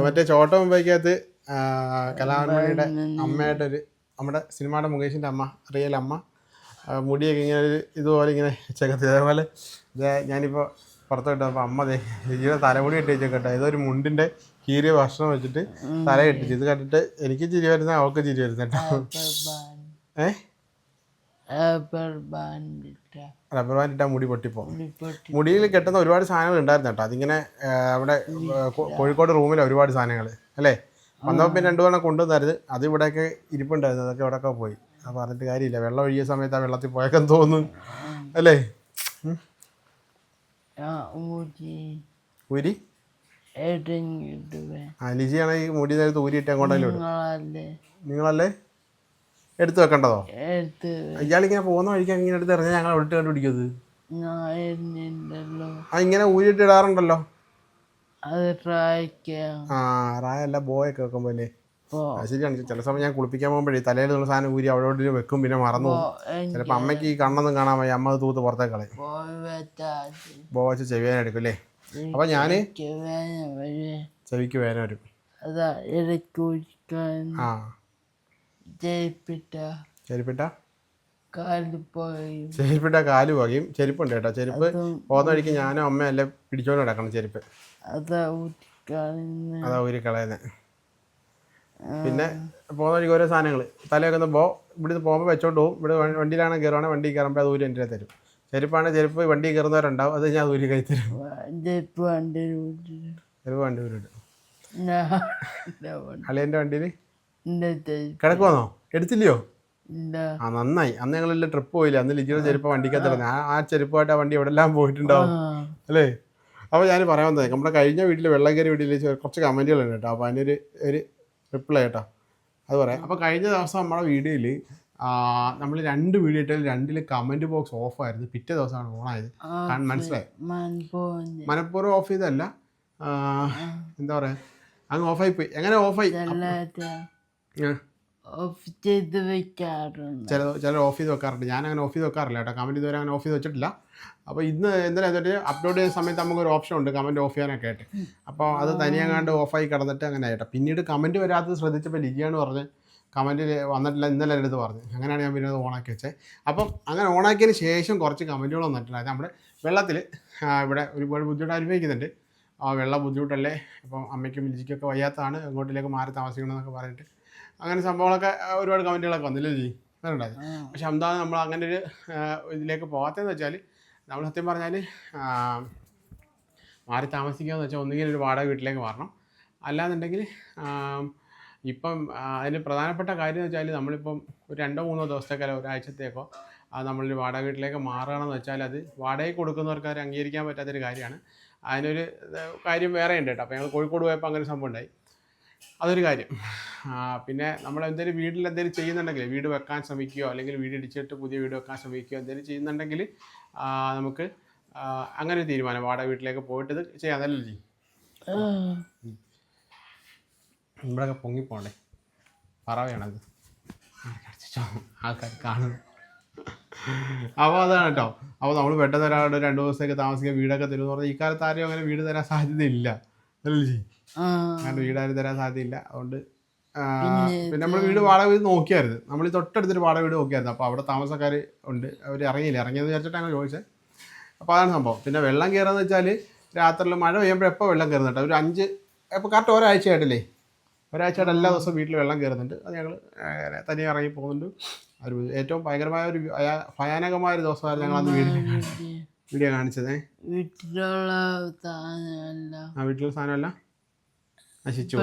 മറ്റേ ചോട്ട മുമ്പേക്കകത്ത് കലാമണിയുടെ അമ്മയായിട്ടൊരു നമ്മുടെ സിനിമയുടെ മുകേഷിന്റെ അമ്മ റിയൽ അമ്മ മുടിയൊക്കെ ഇങ്ങനെ ഒരു ഇതുപോലെ ഇങ്ങനെ ചെക്കത്തി അതേപോലെ ഞാനിപ്പോൾ പുറത്തോട്ട് അപ്പോൾ അമ്മ ലിജിയുടെ തലമുടി കെട്ടി വെച്ചേക്കട്ടെ. ഇതൊരു മുണ്ടിന്റെ കീറിയ ഭക്ഷണം വെച്ചിട്ട് തല ഇട്ടിട്ട് ഇത് കണ്ടിട്ട് എനിക്ക് ചിരി വരുന്ന അവൾക്ക് ചിരി വരുന്ന കേട്ടോ. ഏ? റബ്ബർ ബാൻഡ് ഇട്ട മുടി പൊട്ടിപ്പോ. മുടിയിൽ കെട്ടുന്ന ഒരുപാട് സാധനങ്ങൾ ഉണ്ടായിരുന്നു കേട്ടോ. അതിങ്ങനെ അവിടെ കോഴിക്കോട് റൂമിൽ ഒരുപാട് സാധനങ്ങൾ അല്ലേ? വന്നപ്പോൾ പിന്നെ രണ്ടു തവണ കൊണ്ടുവന്നായിരുന്നു. അത് ഇവിടെയൊക്കെ ഇരിപ്പുണ്ടായിരുന്നു. അതൊക്കെ ഇവിടെയൊക്കെ പോയി. അത് പറഞ്ഞിട്ട് കാര്യമില്ല. വെള്ളം ഒഴിയ സമയത്ത് ആ വെള്ളത്തിൽ പോയൊക്കെ തോന്നുന്നു. അല്ലേ? ഊരി. ആ ലിജിയാണ് ഈ മുടി നേരത്ത് ഊരിയിട്ട് എങ്ങോട്ടെങ്കിലും നിങ്ങളല്ലേ? എടുത്തു വെക്കേണ്ടതോ? എടുത്ത് ഇയാളിങ്ങനെ പോകുന്ന വഴിക്ക് ഇങ്ങനെ എടുത്ത് എറിഞ്ഞാൽ ഞങ്ങൾ ഒഴിട്ട് ഞാൻ ഇരുന്നില്ലല്ലോ ആ ഇങ്ങനെ ഊരിട്ട് ഇടാറുണ്ടല്ലോ? അത് ആ റായല്ല ബോയൊക്കെ വെക്കുമ്പോ അല്ലേ? ശരിയാണ്. ചില സമയം ഞാൻ കുളിപ്പിക്കാൻ പോകുമ്പോഴേ തലയിൽ നിന്നുള്ള സാധനം ഊരി അവിടെ ഇവിടെ വെക്കും പിന്നെ മറന്നു പോകും. ചിലപ്പോൾ അമ്മയ്ക്ക് ഈ കണ്ണൊന്നും കാണാൻ വയ്യ അമ്മ അത് തൂത്ത് പുറത്തേക്ക് കളയും. പോയി വെച്ചാൽ ബോ വെച്ച് ചെവിയാനെടുക്കും അല്ലേ? അപ്പോൾ ഞാൻ എനിക്ക് ചെവിക്ക് വേദന വരും. അതാ ആ. ചെരുപ്പിട്ട കാലിൽ പോയി. ചെരുപ്പിട്ട കാൽ പോകയും. ചെരുപ്പുണ്ട് കേട്ടോ. ചെരുപ്പ് പോകുന്ന വഴിക്ക് ഞാനും അമ്മ അല്ലേ പിടിച്ചോണ്ട് കിടക്കണം ചെരുപ്പ്. അതാ ഊറ്റിക്കളഞ്ഞ് അതാ ഊരി കളയുന്നത് പിന്നെ പോകുന്ന വഴിക്ക് ഓരോ സാധനങ്ങൾ തലയൊക്കെ ഒന്ന് ബോ ഇവിടുന്ന് പോകുമ്പോൾ വെച്ചോണ്ട് പോകും ഇവിടെ വണ്ടിയിലാണ് കയറുവാണെങ്കിൽ വണ്ടി കയറുമ്പോൾ അത് ഊരി എന്റെ തരും. ചെരുപ്പാണ് ചെരുപ്പ് വണ്ടി കയറുന്നവരുണ്ടാവും അത് ഞാൻ ഊരി കൈ തരും. വണ്ടി ചെരുപ്പ് വണ്ടി ഇല്ല വണ്ടി- അളിയന്റെ വണ്ടിയിൽ ഇല്ല വന്നോ കിടക്കുവാന്നോ? എടുത്തില്ലയോ? ആ നന്നായി. അന്ന് ഞങ്ങളെല്ലാം ട്രിപ്പ് പോയില്ല. അന്ന് ലിജിയുടെ ചെരുപ്പ് വണ്ടിക്കകത്തിരുന്നു ആ ആ ചെരുപ്പമായിട്ട് ആ വണ്ടി എവിടെല്ലാം പോയിട്ടുണ്ടാവും? അല്ലേ? അപ്പോൾ ഞാൻ പറയാൻ വന്നത് നമ്മുടെ കഴിഞ്ഞ വീട്ടിൽ വെള്ളം കയറി വീട്ടിൽ കുറച്ച് കമന്റുകളുണ്ട് കേട്ടോ. അപ്പോൾ അതിനൊരു ഒരു റിപ്ലൈ കേട്ടോ. അത് പറയാം. അപ്പോൾ കഴിഞ്ഞ ദിവസം നമ്മുടെ വീഡിയോയിൽ നമ്മൾ രണ്ട് വീഡിയോ ഇട്ടാൽ രണ്ടിൽ കമന്റ് ബോക്സ് ഓഫ് ആയിരുന്നു. പിറ്റേ ദിവസമാണ് ഓണായത് മനസ്സിലായി? മനഃപൂർവം. ഓഫ് ചെയ്തല്ല എന്താ പറയുക അങ്ങ് ഓഫായി പോയി. എങ്ങനെ ഓഫായി ഓഫ് ചെയ്ത് വെക്കാറുണ്ട്. ചില ചിലർ ഓഫ് ചെയ്ത് വെക്കാറുണ്ട്. ഞാൻ അങ്ങനെ ഓഫ് ചെയ്ത് വെക്കാറില്ല കേട്ടോ. കമന്റ് ഇതുവരെ അങ്ങനെ ഓഫ് ചെയ്ത് വെച്ചിട്ടില്ല. അപ്പോൾ ഇന്ന് എന്തിനാ വെച്ചിട്ട് അപ്ലോഡ് ചെയ്യുന്ന സമയത്ത് നമുക്കൊരു ഓപ്ഷൻ ഉണ്ട്. കമന്റ് ഓഫ് ചെയ്യാനൊക്കെ ആയിട്ട്. അപ്പോൾ അത് തനിയങ്ങാണ്ട് ഓഫായി കിടന്നിട്ട് അങ്ങനെ ആയിട്ടോ. പിന്നീട് കമന്റ് വരാത്തത് ശ്രദ്ധിച്ചപ്പോൾ ലിജിയാണ് പറഞ്ഞ് കമന്റിൽ വന്നിട്ടില്ല ഇന്നലെ എടുത്ത് പറഞ്ഞു അങ്ങനെയാണ് ഞാൻ പിന്നെ അത് ഓണാക്കി വെച്ചത്. അപ്പം അങ്ങനെ ഓണാക്കിയതിന് ശേഷം കുറച്ച് കമന്റുകൾ വന്നിട്ടുണ്ട്. നമ്മുടെ വെള്ളത്തിൽ ഇവിടെ ഒരുപാട് ബുദ്ധിമുട്ട് അനുഭവിക്കുന്നുണ്ട്. ആ വെള്ളം ബുദ്ധിമുട്ടല്ലേ? അപ്പം അമ്മയ്ക്കും ലിജിക്കൊക്കെ വയ്യാത്തതാണ്. അങ്ങോട്ടിലേക്ക് മാറി താമസിക്കണമെന്നൊക്കെ പറഞ്ഞിട്ട് അങ്ങനെ സംഭവങ്ങളൊക്കെ ഒരുപാട് കമന്റുകളൊക്കെ വന്നില്ലേ ജി അതുണ്ടായത് പക്ഷെ എന്താ നമ്മൾ അങ്ങനെ ഒരു ഇതിലേക്ക് പോകാത്തതെന്ന് വെച്ചാൽ നമ്മൾ സത്യം പറഞ്ഞാൽ മാറി താമസിക്കുക എന്ന് വെച്ചാൽ ഒന്നുകിൽ ഒരു വാടക വീട്ടിലേക്ക് മാറണം അല്ലാന്നുണ്ടെങ്കിൽ ഇപ്പം അതിന് പ്രധാനപ്പെട്ട കാര്യം എന്ന് വെച്ചാൽ നമ്മളിപ്പം ഒരു രണ്ടോ മൂന്നോ ദിവസത്തേക്കോ അല്ല ഒരാഴ്ചത്തേക്കോ അത് നമ്മളൊരു വാടക വീട്ടിലേക്ക് മാറുകയാണെന്ന് വെച്ചാൽ അത് വാടകയ്ക്ക് കൊടുക്കുന്നവർക്ക് അത് അംഗീകരിക്കാൻ പറ്റാത്തൊരു കാര്യമാണ്. അതിനൊരു കാര്യം വേറെ ഉണ്ട് കേട്ടോ. അപ്പോൾ ഞങ്ങൾ കോഴിക്കോട് പോയപ്പോൾ അങ്ങനെ സംഭവം ഉണ്ടായി. അതൊരു കാര്യം. പിന്നെ നമ്മൾ എന്തെങ്കിലും വീട്ടിൽ എന്തെങ്കിലും ചെയ്യുന്നുണ്ടെങ്കിൽ വീട് വെക്കാൻ ശ്രമിക്കുകയോ അല്ലെങ്കിൽ വീട് ഇടിച്ചിട്ട് പുതിയ വീട് വെക്കാൻ ശ്രമിക്കുകയോ എന്തെങ്കിലും ചെയ്യുന്നുണ്ടെങ്കിൽ നമുക്ക് അങ്ങനെ ഒരു തീരുമാനം വാടക വീട്ടിലേക്ക് പോയിട്ട് ഇത് ചെയ്യാം. അതല്ലേ ജി ഇവിടെയൊക്കെ പൊങ്ങിപ്പോണ്ടേ പറവയാണത്. ആൾക്കാർ കാണുന്നു. അപ്പോൾ അതാണ് കേട്ടോ. അപ്പോൾ നമ്മൾ പെട്ടെന്ന് ഒരാളുടെ രണ്ട് ദിവസത്തേക്ക് താമസിക്കാൻ വീടൊക്കെ തരുമെന്ന് പറഞ്ഞാൽ ഇക്കാലത്ത് ആരെയും ആരും അങ്ങനെ വീട് തരാൻ സാധ്യതയില്ല. അങ്ങനെ വീടാരും തരാൻ സാധ്യതയില്ല. അതുകൊണ്ട് പിന്നെ നമ്മൾ വീട് വാടക വീട് നോക്കിയായിരുന്നു. നമ്മൾ ഈ തൊട്ടടുത്തൊരു വാടക വീട് നോക്കിയായിരുന്നു. അപ്പോൾ അവിടെ താമസക്കാർ ഉണ്ട്. അവർ ഇറങ്ങിയില്ല. ഇറങ്ങിയെന്ന് വിചാരിച്ചിട്ടാണ് ചോദിച്ചത്. അപ്പോൾ അതാണ് സംഭവം. പിന്നെ വെള്ളം കയറുന്നത് വെച്ചാൽ രാത്രിയിൽ മഴ പെയ്യുമ്പോൾ എപ്പോൾ വെള്ളം കയറുന്നുണ്ട് ഒരു അഞ്ച് ഇപ്പോൾ കറക്റ്റ് ഒരാഴ്ചയായിട്ടില്ലേ? ഒരാഴ്ചയായിട്ട് എല്ലാ ദിവസവും വീട്ടിൽ വെള്ളം കയറുന്നുണ്ട് അത് ഞങ്ങൾ തനിയെ ഇറങ്ങി പോകുന്നുണ്ട്. ഒരു ഏറ്റവും ഭയങ്കരമായ ഒരു ഭയാനകമായ ഒരു ദിവസമായിരുന്നു ഞങ്ങൾ അന്ന് വീഡിയോ വീഡിയോ കാണിച്ചതേ? വീട്ടിലുള്ള സാധനമല്ല? ആ വീട്ടിലെ സാധനമല്ല നശിച്ചു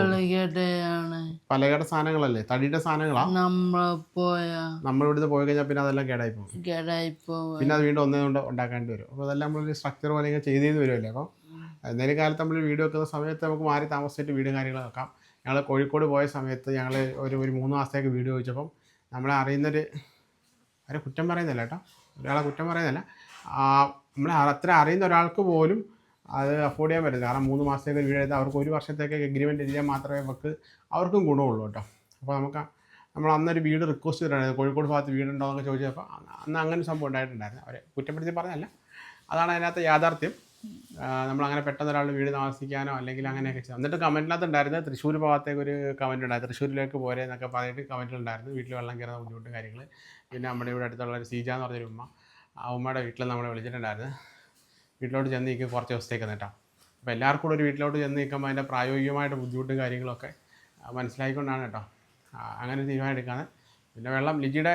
പലകട സാധനങ്ങളല്ലേ? തടിയുടെ സാധനങ്ങളാ? നമ്മൾ പോയ നമ്മൾ ഇവിടുന്ന് പോയി കഴിഞ്ഞാൽ പിന്നെ അതെല്ലാം കേടായി പോകും. കേടായി പോകും. പിന്നെ അത് വീണ്ടും ഒന്നേ കൊണ്ട് ഉണ്ടാക്കേണ്ടി വരും. അപ്പോൾ അതെല്ലാം നമ്മളൊരു സ്ട്രക്ചർ പോലെ ഇങ്ങനെ ചെയ്ത് ചെയ്ത് വരുമല്ലേ അപ്പോൾ എന്തെങ്കിലും കാലത്ത് നമ്മൾ വീഡിയോ വെക്കുന്ന സമയത്ത് നമുക്ക് മാറി താമസിച്ചിട്ട് വീടും കാര്യങ്ങളും വെക്കാം. ഞങ്ങൾ കോഴിക്കോട് പോയ സമയത്ത് ഞങ്ങൾ ഒരു ഒരു മൂന്ന് മാസത്തേക്ക് വീഡിയോ ചോദിച്ചപ്പം നമ്മളെ അറിയുന്നൊരു ആരെ കുറ്റം പറയുന്നില്ല കേട്ടോ. ഒരാളെ കുറ്റം പറയുന്നില്ല ആ, നമ്മളെ അത്ര അറിയുന്ന ഒരാൾക്ക് പോലും അത് അഫോർഡ് ചെയ്യാൻ പറ്റില്ല കാരണം മൂന്ന് മാസത്തേക്ക് വീട് എടുത്താൽ അവർക്ക് ഒരു വർഷത്തേക്ക് എഗ്രിമെന്റ് ഇല്ല മാത്രമേ അവർക്ക് അവർക്കും ഗുണമുള്ളൂ കേട്ടോ. അപ്പോൾ നമുക്ക് നമ്മൾ അന്നൊരു വീട് റിക്വസ്റ്റ് ചെയ്തിട്ടുണ്ടായിരുന്നു. കോഴിക്കോട് ഭാഗത്ത് വീടുണ്ടോ എന്നൊക്കെ ചോദിച്ചപ്പോൾ അന്ന് അങ്ങനെ സംഭവം ഉണ്ടായിട്ടുണ്ടായിരുന്നു. അവരെ കുറ്റപ്പെടുത്തി പറഞ്ഞല്ല അതാണ് അതിനകത്ത് യാഥാർത്ഥ്യം. നമ്മൾ അങ്ങനെ പെട്ടെന്ന് ഒരാൾ വീട് താമസിക്കാനോ അല്ലെങ്കിൽ അങ്ങനെയൊക്കെ ചെയ്യാം എന്നിട്ട് കമന്റിനകത്ത് ഉണ്ടായിരുന്നത് തൃശ്ശൂർ ഭാഗത്തേക്ക് ഒരു കമന്റ് ഉണ്ടായിരുന്നു. തൃശ്ശൂരിലേക്ക് പോരെ എന്നൊക്കെ പറഞ്ഞിട്ട് കമന്റിൽ ഉണ്ടായിരുന്നു വീട്ടിൽ വെള്ളം കയറുന്ന ബുദ്ധിമുട്ടും കാര്യങ്ങൾ പിന്നെ നമ്മുടെ ഇവിടെ അടുത്തുള്ള ഒരു സീജ എന്ന് പറഞ്ഞൊരു ഉമ്മ ആ ഉമ്മയുടെ വീട്ടിൽ നമ്മളെ വിളിച്ചിട്ടുണ്ടായിരുന്നു. വീട്ടിലോട്ട് ചെന്ന് നിൽക്കും കുറച്ച് ദിവസത്തേക്ക് നിട്ടാം അപ്പോൾ എല്ലാവർക്കും കൂടെ ഒരു വീട്ടിലോട്ട് ചെന്ന് നിൽക്കുമ്പോൾ അതിന്റെ പ്രായോഗികമായിട്ട് ബുദ്ധിമുട്ടും കാര്യങ്ങളൊക്കെ മനസ്സിലായിക്കൊണ്ടാണ് കേട്ടോ. അങ്ങനെ തീരുമാനം പിന്നെ വെള്ളം ലിജിയുടെ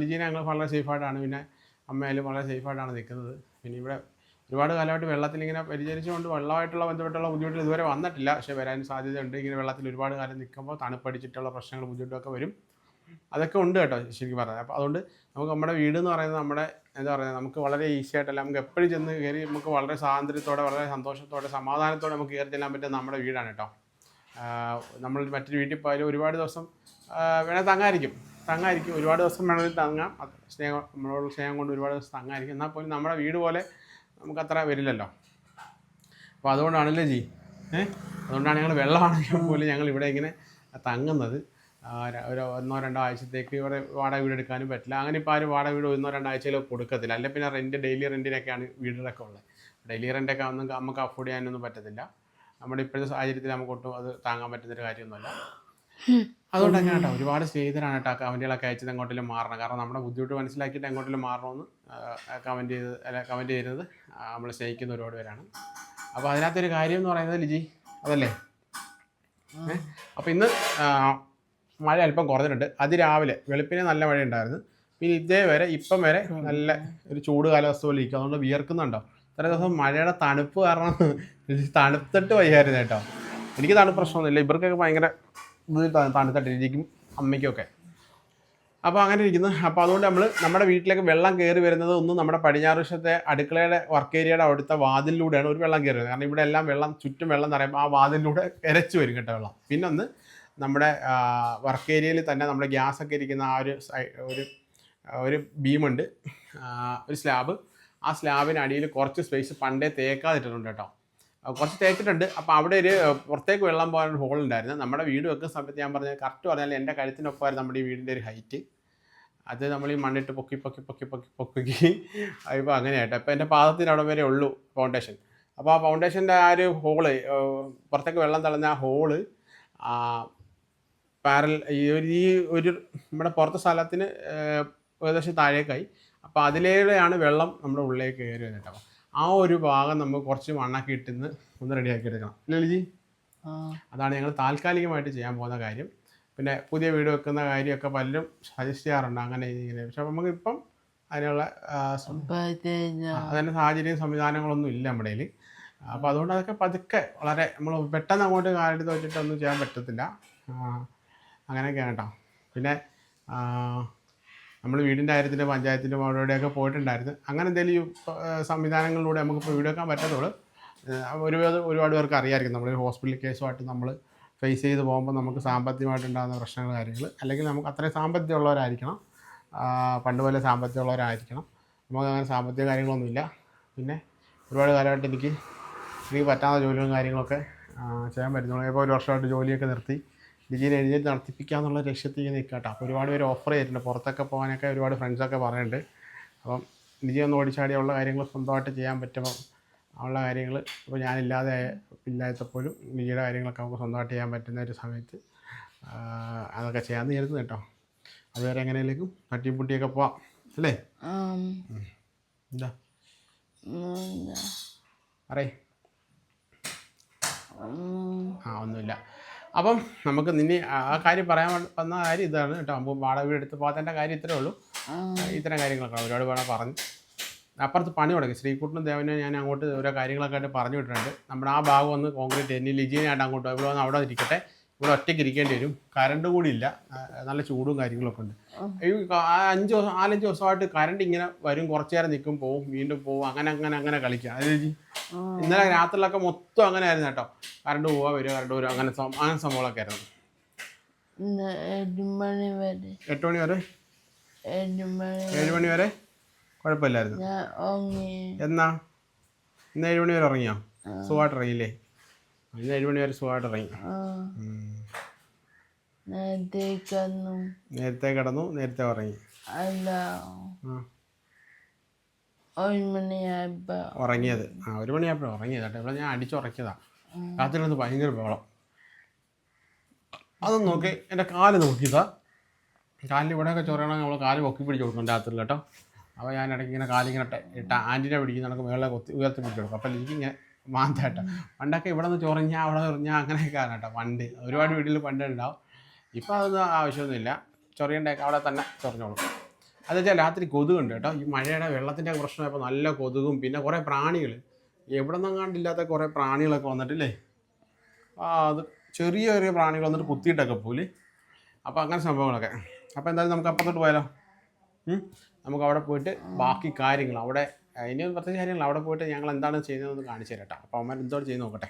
ലിജീനെ ഞങ്ങൾ വളരെ സേഫായിട്ടാണ്. പിന്നെ അമ്മയായാലും വളരെ സേഫായിട്ടാണ് നിൽക്കുന്നത്. പിന്നെ ഇവിടെ ഒരുപാട് കാലമായിട്ട് വെള്ളത്തിൽ ഇങ്ങനെ പരിചരിച്ചുകൊണ്ട് വെള്ളമായിട്ടുള്ള ബന്ധപ്പെട്ടുള്ള ബുദ്ധിമുട്ടുകൾ ഇതുവരെ വന്നിട്ടില്ല. പക്ഷേ വരാൻ സാധ്യതയുണ്ട്. ഇങ്ങനെ വെള്ളത്തിൽ ഒരുപാട് കാലം നിൽക്കുമ്പോൾ തണുപ്പടിച്ചിട്ടുള്ള പ്രശ്നങ്ങൾ ബുദ്ധിമുട്ടൊക്കെ വരും. അതൊക്കെ ഉണ്ട് കേട്ടോ ശരിക്കും പറഞ്ഞാൽ. അപ്പോൾ അതുകൊണ്ട് നമുക്ക് നമ്മുടെ വീട് എന്ന് പറയുന്നത് നമ്മുടെ എന്താ പറയുക നമുക്ക് വളരെ ഈസി ആയിട്ടല്ല നമുക്ക് എപ്പോഴും ചെന്ന് കയറി നമുക്ക് വളരെ സ്വാതന്ത്ര്യത്തോടെ വളരെ സന്തോഷത്തോടെ സമാധാനത്തോടെ നമുക്ക് കയറി ചെല്ലാൻ പറ്റുന്ന നമ്മുടെ വീടാണ് കേട്ടോ. നമ്മൾ മറ്റൊരു വീട്ടിൽ പോയാലും ഒരുപാട് ദിവസം വേണേൽ തങ്ങായിരിക്കും. തങ്ങായിരിക്കും. ഒരുപാട് ദിവസം വേണമെങ്കിൽ തങ്ങാം. സ്നേഹം നമ്മളോട് സ്നേഹം കൊണ്ട് ഒരുപാട് ദിവസം തങ്ങായിരിക്കും. എന്നാൽ പോലും നമ്മുടെ വീട് പോലെ നമുക്ക് അത്ര വരില്ലല്ലോ. അപ്പോൾ അതുകൊണ്ടാണല്ലേ ജി? ഏഹ് അതുകൊണ്ടാണ് ഞങ്ങൾ വെള്ളമാണെങ്കിൽ പോലും ഞങ്ങൾ ഇവിടെ ഇങ്ങനെ തങ്ങുന്നത്. ഒരു ഒന്നോ രണ്ടോ ആഴ്ചത്തേക്ക് ഇവിടെ വാടക വീട് എടുക്കാനും പറ്റില്ല. അങ്ങനെ ഇപ്പോൾ ആരും വാടക വീട് ഒന്നോ രണ്ടോ ആഴ്ചയിലോ കൊടുക്കത്തില്ല. അല്ലെങ്കിൽ പിന്നെ റെന്റ് ഡെയിലി റെന്റിനൊക്കെയാണ് വീടുകളൊക്കെ ഉള്ളത്. ഡെയിലി റെന്റൊക്കെ ഒന്നും നമുക്ക് അഫോർഡ് ചെയ്യാനൊന്നും പറ്റത്തില്ല. നമ്മുടെ ഇപ്പോഴത്തെ സാഹചര്യത്തിൽ നമുക്ക് ഒട്ടും അത് താങ്ങാൻ പറ്റുന്നൊരു കാര്യമൊന്നുമല്ല. അതുകൊണ്ട് അങ്ങനെ കേട്ടോ. ഒരുപാട് സ്നേഹിതരാണ് കേട്ടോ കമന്റുകളൊക്കെ അയച്ചത് എങ്ങോട്ടെങ്കിലും മാറണം. കാരണം നമ്മുടെ ബുദ്ധിമുട്ട് മനസ്സിലാക്കിയിട്ട് എങ്ങോട്ടെങ്കിലും മാറണമെന്ന് കമന്റ് ചെയ്ത് അല്ല കമന്റ് ചെയ്തത് നമ്മൾ സ്നേഹിക്കുന്ന ഒരുപാട് പേരാണ്. അപ്പോൾ അതിനകത്തൊരു കാര്യം എന്ന് പറയുന്നത് ലിജി അതല്ലേ? അപ്പോൾ ഇന്ന് മഴ അല്പം കുറഞ്ഞിട്ടുണ്ട്. അതിരാവിലെ വെളുപ്പിനെ നല്ല മഴ ഉണ്ടായിരുന്നു പിന്നെ ഇതേ വരെ ഇപ്പം വരെ നല്ല ഒരു ചൂട് കാലാവസ്ഥ പോലെ ഇരിക്കും. അതുകൊണ്ട് വിയർക്കുന്നുണ്ടോ? ഇത്ര ദിവസം മഴയുടെ തണുപ്പ് കാരണം തണുത്തിട്ട് വയ്യായിരുന്നു കേട്ടോ. എനിക്ക് തണുപ്പ് പ്രശ്നമൊന്നുമില്ല. ഇവർക്കൊക്കെ ഭയങ്കര തണുത്തിട്ട് ഇരിക്കും അമ്മയ്ക്കൊക്കെ. അപ്പോൾ അങ്ങനെ ഇരിക്കുന്നു. അപ്പോൾ അതുകൊണ്ട് നമ്മൾ നമ്മുടെ വീട്ടിലേക്ക് വെള്ളം കയറി വരുന്നത് ഒന്നും നമ്മുടെ പടിഞ്ഞാറ് വശത്തെ അടുക്കളയുടെ വർക്ക് ഏരിയയുടെ അവിടുത്തെ വാതിലിലൂടെയാണ് ഒരു വെള്ളം കയറി വരുന്നത് കാരണം ഇവിടെ എല്ലാം വെള്ളം ചുറ്റും വെള്ളം നിറയുമ്പോൾ ആ വാതിലിലൂടെ ഇരച്ചു വരും കേട്ടോ വെള്ളം. പിന്നെ ഒന്ന് നമ്മുടെ വർക്ക് ഏരിയയിൽ തന്നെ നമ്മുടെ ഗ്യാസ് ഒക്കെ ഇരിക്കുന്ന ആ ഒരു ഒരു ഒരു ബീമുണ്ട് ഒരു സ്ലാബ് ആ സ്ലാബിന് അടിയിൽ കുറച്ച് സ്പേസ് പണ്ടേ തേക്കാതിട്ടിട്ടുണ്ട് കേട്ടോ. കുറച്ച് തേച്ചിട്ടുണ്ട്. അപ്പോൾ അവിടെ ഒരു പുറത്തേക്ക് വെള്ളം പോകാൻ ഹോൾ ഉണ്ടായിരുന്നു. നമ്മുടെ വീട് വെക്കുന്ന സമയത്ത് ഞാൻ പറഞ്ഞത് കറക്റ്റ് പറഞ്ഞാൽ എന്റെ കഴുത്തിനൊപ്പമായിരുന്നു നമ്മുടെ ഈ വീടിന്റെ ഒരു ഹൈറ്റ് അത് നമ്മൾ ഈ മണ്ണിട്ട് പൊക്കി പൊക്കി പൊക്കി പൊക്കി പൊക്കി. ഇപ്പോൾ അങ്ങനെയായിട്ട് അപ്പോൾ എന്റെ പാദത്തിന് അവിടെ വരെ ഉള്ളൂ ഫൗണ്ടേഷൻ അപ്പോൾ ആ ഫൗണ്ടേഷന്റെ ആ ഒരു ഹോൾ പുറത്തേക്ക് വെള്ളം തളഞ്ഞ ആ ഹോൾ പാരൽ ഈ ഒരു ഈ ഒരു നമ്മുടെ പുറത്തെ സ്ഥലത്തിന് ഏകദേശം താഴേക്കായി. അപ്പോൾ അതിലേടെയാണ് വെള്ളം നമ്മുടെ ഉള്ളിലേക്ക് കയറി വന്നിട്ട് അപ്പം ആ ഒരു ഭാഗം നമുക്ക് കുറച്ച് മണ്ണാക്കി ഇട്ടിന്ന് ഒന്ന് റെഡിയാക്കി എടുക്കണം. അല്ലേ ലിജി? അതാണ് ഞങ്ങൾ താൽക്കാലികമായിട്ട് ചെയ്യാൻ പോകുന്ന കാര്യം. പിന്നെ പുതിയ വീട് വെക്കുന്ന കാര്യമൊക്കെ പലരും സജസ്റ്റ് ചെയ്യാറുണ്ട് അങ്ങനെ ഇങ്ങനെ. പക്ഷെ നമുക്കിപ്പം അതിനുള്ള ആ, സം- അപ്പത്തേക്ക് അതിന്റെ സാഹചര്യം സംവിധാനങ്ങളൊന്നും ഇല്ല നമ്മുടെ കയ്യിൽ അപ്പോൾ അതുകൊണ്ട് അതൊക്കെ പതുക്കെ വളരെ നമ്മൾ പെട്ടെന്ന് അങ്ങോട്ട് കാലെടുത്ത് വെച്ചിട്ടൊന്നും ചെയ്യാൻ പറ്റത്തില്ല. അങ്ങനെയൊക്കെയാണ് കേട്ടോ പിന്നെ നമ്മൾ വീടിന്റെ കാര്യത്തിൽ പഞ്ചായത്തിലും അവിടെയൊക്കെ പോയിട്ടുണ്ടായിരുന്നു. അങ്ങനെ എന്തെങ്കിലും സംവിധാനങ്ങളിലൂടെ നമുക്കിപ്പോൾ വീട് വെക്കാൻ പറ്റത്തുള്ളൂ. ഒരുപാട് ഒരുപാട് പേർക്ക് അറിയാമായിരിക്കും. നമ്മൾ ഹോസ്പിറ്റൽ കേസുമായിട്ട് നമ്മൾ ഫേസ് ചെയ്ത് പോകുമ്പോൾ നമുക്ക് സാമ്പത്തികമായിട്ടുണ്ടാകുന്ന പ്രശ്നങ്ങൾ കാര്യങ്ങൾ. അല്ലെങ്കിൽ നമുക്ക് അത്രയും സാമ്പത്തികമുള്ളവരായിരിക്കണം. പണ്ട് പോലെ സാമ്പത്തികമുള്ളവരായിരിക്കണം. നമുക്ക് അങ്ങനെ സാമ്പത്തിക കാര്യങ്ങളൊന്നുമില്ല. പിന്നെ ഒരുപാട് കാലമായിട്ട് എനിക്ക് എനിക്ക് പറ്റാത്ത ജോലികളും കാര്യങ്ങളൊക്കെ ചെയ്യാൻ പറ്റുന്നുള്ളൂ. ഇപ്പോൾ ഒരു വർഷമായിട്ട് ജോലിയൊക്കെ നിർത്തി. ഡിഗ്രി എഴുതി നടത്തിപ്പിക്കാന്നുള്ള ലക്ഷ്യത്തിൽ നിൽക്കട്ടോ അപ്പോൾ ഒരുപാട് പേര് ഓഫർ ചെയ്തിട്ടുണ്ട്. പുറത്തൊക്കെ പോകാനൊക്കെ ഒരുപാട് ഫ്രണ്ട്സൊക്കെ പറയുന്നുണ്ട് അപ്പം ഡിജി ഒന്ന് ഓടിച്ചാടിയുള്ള കാര്യങ്ങൾ സ്വന്തമായിട്ട് ചെയ്യാൻ പറ്റുമ്പോൾ ഉള്ള കാര്യങ്ങൾ ഇപ്പോൾ ഞാനില്ലാതെ ഇല്ലാത്തപ്പോഴും ഡിജിയുടെ കാര്യങ്ങളൊക്കെ നമുക്ക് സ്വന്തമായിട്ട് ചെയ്യാൻ പറ്റുന്ന ഒരു സമയത്ത് അതൊക്കെ ചെയ്യാമെന്ന് കരുതുന്നു കേട്ടോ. അതുവരെ എങ്ങനെയായിരിക്കും തട്ടിപ്പുട്ടിയൊക്കെ പോവാം. അല്ലേ? എന്താ? ഉം, ആ ഒന്നുമില്ല. അപ്പം നമുക്ക് നിന്നെ ആ കാര്യം പറയാൻ വന്ന- കാര്യം ഇതാണ് കേട്ടോ. അപ്പോൾ വാടക വീട് എടുത്ത് പോകാത്തതിന്റെ കാര്യം ഇത്രേ ഉള്ളൂ. ഇത്തരം കാര്യങ്ങളൊക്കെ ഒരുപാട് വേണം പറഞ്ഞു. അപ്പുറത്ത് പണി തുടങ്ങി. ശ്രീകുട്ടനും ദേവനെ ഞാൻ അങ്ങോട്ട് ഓരോ കാര്യങ്ങളൊക്കെ ആയിട്ട് പറഞ്ഞു വിട്ടിട്ടുണ്ട്. നമ്മുടെ ആ ഭാഗം ഒന്ന് കോൺക്രീറ്റ് എന്നെ ലിജീനായിട്ട് അങ്ങോട്ട്. ഇവിടെ വന്ന് അവിടെ ഇരിക്കട്ടെ. ഇവിടെ ഒറ്റയ്ക്ക് ഇരിക്കേണ്ടി വരും. കറണ്ട് കൂടി ഇല്ല. നല്ല ചൂടും കാര്യങ്ങളൊക്കെ ഉണ്ട്. ഈ അഞ്ച് ദിവസം നാലഞ്ച് ദിവസമായിട്ട് കറണ്ട് ഇങ്ങനെ വരും. കുറച്ചു നേരം നിൽക്കും പോവും വീണ്ടും പോവും. അങ്ങനെ അങ്ങനെ അങ്ങനെ കളിക്കുക അത് ചേച്ചി? ഇന്നലെ രാത്രിയിലൊക്കെ മൊത്തം അങ്ങനെ ആയിരുന്നു കേട്ടോ. കറണ്ട് പോവാ വരിക കറണ്ട് വരും അങ്ങനെ അങ്ങനെ സംഭവങ്ങളൊക്കെ ആയിരുന്നു. എട്ട് മണി വരെ? ഏഴ് മണി വരെ. കുഴപ്പമില്ലായിരുന്നു. എന്നാ? ഇന്ന് ഏഴ് മണി വരെ ഇറങ്ങിയോ സുഖമായിട്ട് ഇറങ്ങിയില്ലേ ഇന്ന് ഏഴ് മണി വരെ സുഖമായിട്ട് ഇറങ്ങി. നേരത്തെ കടന്നു. നേരത്തെ കിടന്നു നേരത്തെ ഉറങ്ങി. അല്ല. ഒരു മണിയായപ്പോ ഉറങ്ങിയത്. ആ ഒരു മണിയായപ്പോഴും ഉറങ്ങിയത് കേട്ടോ. ഇവിടെ ഞാൻ അടിച്ചുറക്കിയതാ രാത്രി ഒന്ന് ഭയങ്കര ബഹളം. അതൊന്ന് നോക്കി എന്റെ കാൽ നോക്കിയതാ. കാലിൽ ഇവിടെയൊക്കെ ചൊറയണമെങ്കിൽ നമ്മൾ കാൽ പൊക്കി പിടിച്ച് കൊടുക്കണം രാത്രി കേട്ടോ. അപ്പോൾ ഞാൻ ഇടയ്ക്ക് ഇങ്ങനെ കാലിങ്ങനെ ഇട്ട് ആന്റിനെ പിടിക്കുന്ന നമുക്ക് മേളെ കൊത്തി ഉയർത്തി പിടിച്ച് കൊടുക്കും. അപ്പോൾ എനിക്ക് ഇങ്ങനെ മാന്താട്ടോ പണ്ടൊക്കെ ഇവിടെ നിന്ന് ചൊറിഞ്ഞാൽ അവിടെ ചൊറിഞ്ഞാൽ അങ്ങനെയൊക്കെ ആണ് കേട്ടോ. പണ്ട് ഒരുപാട് വീട്ടിൽ പണ്ട് ഉണ്ടാവും. ഇപ്പോൾ അതൊന്നും ആവശ്യമൊന്നുമില്ല. ചൊറിയണ്ടൊക്കെ അവിടെ തന്നെ ചൊറിഞ്ഞോളും. അതെച്ചാൽ രാത്രി കൊതുകുണ്ട് കേട്ടോ. ഈ മഴയുടെ വെള്ളത്തിന്റെ പ്രശ്നമായപ്പോൾ നല്ല കൊതുകും. പിന്നെ കുറേ പ്രാണികൾ എവിടെ കണ്ടില്ലാത്ത കുറേ പ്രാണികളൊക്കെ വന്നിട്ടില്ലേ? ആ അത് ചെറിയ ചെറിയ പ്രാണികൾ വന്നിട്ട് കുത്തിയിട്ടൊക്കെ പോലെ അപ്പോൾ അങ്ങനെ സംഭവങ്ങളൊക്കെ. അപ്പോൾ എന്തായാലും നമുക്ക് അപ്പുറത്തോട്ട് പോയാലോ? നമുക്ക് അവിടെ പോയിട്ട് ബാക്കി കാര്യങ്ങൾ അവിടെ ഇനി പ്രത്യേകിച്ച് കാര്യങ്ങൾ അവിടെ പോയിട്ട് ഞങ്ങൾ എന്താണ് ചെയ്യുന്നതെന്ന് കാണിച്ചു തരാം കേട്ടോ. അപ്പോൾ അവന്മാർ എന്തോട് ചെയ്ത് നോക്കട്ടെ.